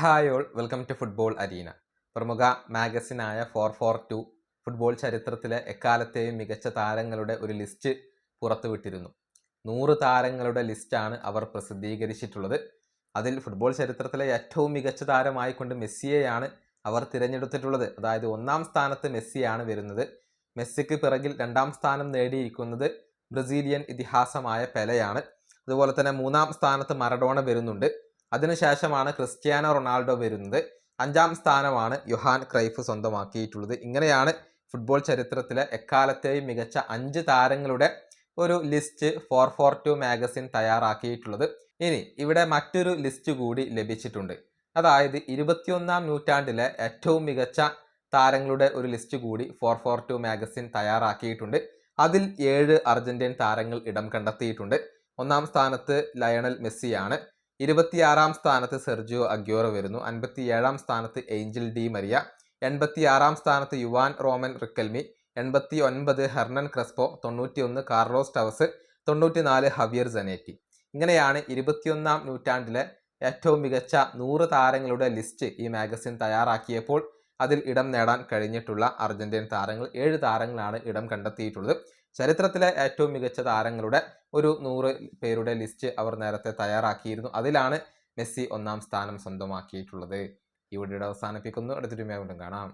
Hi all welcome to football arena. പ്രമുഖ മാഗസിനായ four four two football ചരിത്രത്തിലെ എക്കാലത്തെയും മികച്ച താരങ്ങളുടെ ഒരു ലിസ്റ്റ് പുറത്തുവിട്ടിരുന്നു. നൂറ് താരങ്ങളുടെ ലിസ്റ്റാണ് അവർ പ്രസിദ്ധീകരിച്ചിട്ടുള്ളത്. അതിൽ ഫുട്ബോൾ ചരിത്രത്തിലെ ഏറ്റവും മികച്ച താരമായിക്കൊണ്ട് മെസ്സിയെയാണ് അവർ തിരഞ്ഞെടുത്തിട്ടുള്ളത്. അതായത് ഒന്നാം സ്ഥാനത്ത് മെസ്സിയാണ് വരുന്നത്. മെസ്സിക്ക് പിറകിൽ രണ്ടാം സ്ഥാനം നേടിയിരിക്കുന്നത് ബ്രസീലിയൻ ഇതിഹാസമായ പെലയാണ്. അതുപോലെ തന്നെ മൂന്നാം സ്ഥാനത്ത് മറഡോണ വരുന്നുണ്ട്. അതിനുശേഷമാണ് ക്രിസ്ത്യാനോ റൊണാൾഡോ വരുന്നത്. അഞ്ചാം സ്ഥാനമാണ് യുഹാൻ ക്രൈഫ് സ്വന്തമാക്കിയിട്ടുള്ളത്. ഇങ്ങനെയാണ് ഫുട്ബോൾ ചരിത്രത്തിലെ എക്കാലത്തെയും മികച്ച അഞ്ച് താരങ്ങളുടെ ഒരു list four four two magazine തയ്യാറാക്കിയിട്ടുള്ളത്. ഇനി ഇവിടെ മറ്റൊരു ലിസ്റ്റ് കൂടി ലഭിച്ചിട്ടുണ്ട്. അതായത് ഇരുപത്തിയൊന്നാം നൂറ്റാണ്ടിലെ ഏറ്റവും മികച്ച താരങ്ങളുടെ ഒരു ലിസ്റ്റ് കൂടി ഫോർ ഫോർ ടു മാഗസിൻ തയ്യാറാക്കിയിട്ടുണ്ട്. അതിൽ ഏഴ് അർജന്റീൻ താരങ്ങൾ ഇടം കണ്ടെത്തിയിട്ടുണ്ട്. ഒന്നാം സ്ഥാനത്ത് ലയണൽ മെസ്സിയാണ്. ഇരുപത്തിയാറാം സ്ഥാനത്ത് സെർജിയോ അഗ്യോറോ വരുന്നു. അൻപത്തി ഏഴാം സ്ഥാനത്ത് ഏഞ്ചൽ ഡി മരിയ. എൺപത്തി ആറാം സ്ഥാനത്ത് യുവാൻ റോമൻ റിക്കൽമി. എൺപത്തി ഒൻപത് ഹെർണൻ ക്രെസ്പോ. തൊണ്ണൂറ്റി ഒന്ന് കാർലോസ് ടവസ്. തൊണ്ണൂറ്റിനാല് ഹവിയർ ജനേറ്റി ഇങ്ങനെയാണ് ഇരുപത്തിയൊന്നാം നൂറ്റാണ്ടിലെ ഏറ്റവും മികച്ച നൂറ് താരങ്ങളുടെ ലിസ്റ്റ് ഈ മാഗസിൻ തയ്യാറാക്കിയപ്പോൾ അതിൽ ഇടം നേടാൻ കഴിഞ്ഞിട്ടുള്ള അർജന്റീൻ താരങ്ങൾ ഏഴ് താരങ്ങളാണ് ഇടം കണ്ടെത്തിയിട്ടുള്ളത്. ചരിത്രത്തിലെ ഏറ്റവും മികച്ച താരങ്ങളുടെ ഒരു നൂറ് പേരുടെ ലിസ്റ്റ് അവർ നേരത്തെ തയ്യാറാക്കിയിരുന്നു. അതിലാണ് മെസ്സി ഒന്നാം സ്ഥാനം സ്വന്തമാക്കിയിട്ടുള്ളത്. വീഡിയോയുടെ അവസാനിപ്പിക്കുന്നു. അടുത്തൊരു വീണ്ടും കാണാം.